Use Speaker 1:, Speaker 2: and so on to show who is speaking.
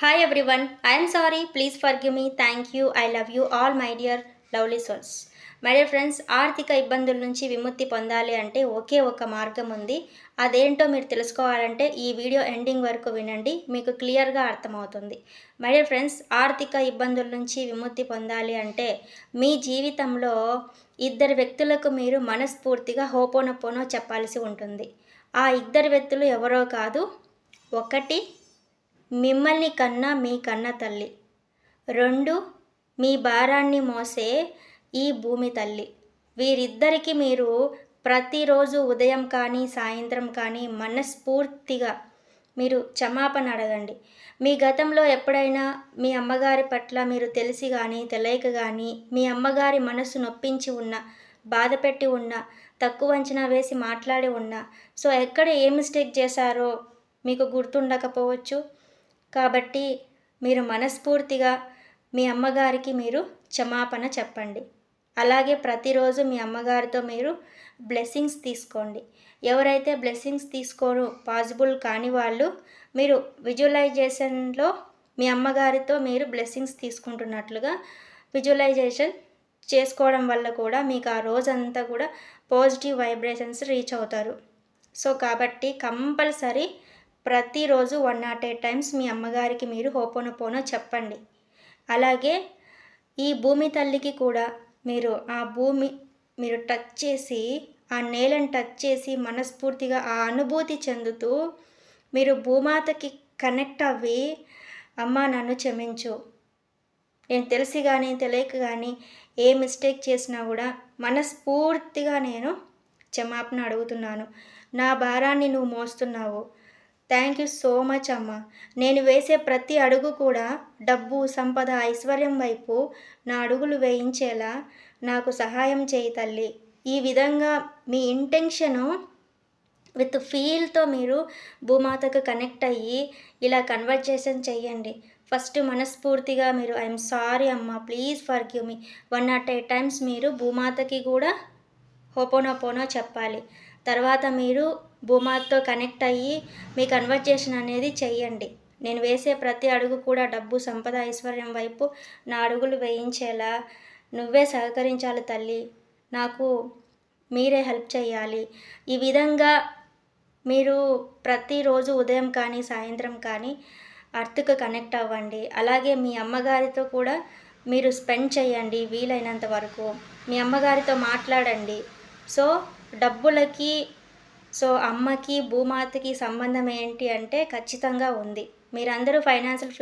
Speaker 1: Hi everyone I'm sorry please forgive me thank you I love you all my dear lovely souls my dear friends ఆర్థిక ఇబ్బందుల నుంచి విముక్తి పొందాలి అంటే ఒకే ఒక మార్గం ఉంది. అదేంటో మీరు తెలుసుకోవాలంటే ఈ వీడియో ఎండింగ్ వరకు వినండి. మీకు క్లియర్గా అర్థమవుతుంది. మై డియర్ ఫ్రెండ్స్ ఆర్థిక ఇబ్బందుల నుంచి విముక్తి పొందాలి అంటే మీ జీవితంలో ఇద్దరు వ్యక్తులకు మీరు మనస్ఫూర్తిగా హోపోనపోనో చెప్పాల్సి ఉంటుంది. ఆ ఇద్దరు వ్యక్తులు ఎవరో కాదు ఒకటి మిమ్మల్ని కన్నా మీ కన్న తల్లి. రెండు మీ భారాన్ని మోసే ఈ భూమి తల్లి. వీరిద్దరికి మీరు ప్రతిరోజు ఉదయం కానీ సాయంత్రం కానీ మనస్ఫూర్తిగా మీరు క్షమాపణ అడగండి. మీ గతంలో ఎప్పుడైనా మీ అమ్మగారి పట్ల మీరు తెలిసి కానీ తెలియక కానీ మీ అమ్మగారి మనసు నొప్పించి ఉన్న బాధ పెట్టి ఉన్న తక్కువ అంచనా వేసి మాట్లాడి ఉన్నా సో ఎక్కడ ఏ మిస్టేక్ చేశారో మీకు గుర్తుండకపోవచ్చు. కాబట్టి మీరు మనస్ఫూర్తిగా మీ అమ్మగారికి మీరు క్షమాపణ చెప్పండి. అలాగే ప్రతిరోజు మీ అమ్మగారితో మీరు బ్లెస్సింగ్స్ తీసుకోండి. ఎవరైతే బ్లెస్సింగ్స్ తీసుకోరు పాసిబుల్ కాని వాళ్ళు మీరు విజువలైజేషన్లో మీ అమ్మగారితో మీరు బ్లెస్సింగ్స్ తీసుకుంటున్నట్లుగా విజువలైజేషన్ చేసుకోవడం వల్ల కూడా మీకు ఆ రోజంతా కూడా పాజిటివ్ వైబ్రేషన్స్ రీచ్ అవుతారు. సో కాబట్టి కంపల్సరీ ప్రతిరోజు వన్ నాట్ ఎయిట్ టైమ్స్ మీ అమ్మగారికి మీరు హోపోనపోనో చెప్పండి. అలాగే ఈ భూమి తల్లికి కూడా మీరు ఆ భూమి మీరు టచ్ చేసి ఆ నేలను టచ్ చేసి మనస్ఫూర్తిగా ఆ అనుభూతి చెందుతూ మీరు భూమాతకి కనెక్ట్ అవ్వి అమ్మ నన్ను క్షమించు. నేను తెలిసి కానీ తెలియక కానీ ఏ మిస్టేక్ చేసినా కూడా మనస్ఫూర్తిగా నేను క్షమాపణ అడుగుతున్నాను. నా భారాన్ని నువ్వు మోస్తున్నావు. థ్యాంక్ యూ సో మచ్ అమ్మ. నేను వేసే ప్రతి అడుగు కూడా డబ్బు సంపద ఐశ్వర్యం వైపు నా అడుగులు వేయించేలా నాకు సహాయం చేయి తల్లి. ఈ విధంగా మీ ఇంటెన్షను విత్ ఫీల్తో మీరు భూమాతకు కనెక్ట్ అయ్యి ఇలా కన్వర్జేషన్ చేయండి ఫస్ట్ మనస్ఫూర్తిగా మీరు ఐఎమ్ సారీ అమ్మ. Please forgive me one nought eight times మీరు భూమాతకి కూడా హోపోనోపోనో చెప్పాలి. తర్వాత మీరు భూమాతో కనెక్ట్ అయ్యి మీ కన్వర్జేషన్ అనేది చెయ్యండి. నేను వేసే ప్రతి అడుగు కూడా డబ్బు సంపద ఐశ్వర్యం వైపు నా అడుగులు వేయించేలా నువ్వే సహకరించాలి తల్లి. నాకు మీరే హెల్ప్ చేయాలి ఈ విధంగా మీరు ప్రతిరోజు ఉదయం కానీ సాయంత్రం కానీ అర్త్కు కనెక్ట్ అవ్వండి. అలాగే మీ అమ్మగారితో కూడా మీరు స్పెండ్ చేయండి వీలైనంత వరకు. మీ అమ్మగారితో మాట్లాడండి. సో డబ్బులకి సో అమ్మకి భూమాతకి సంబంధం ఏంటి అంటే ఖచ్చితంగా ఉంది. మీరందరూ ఫైనాన్షియల్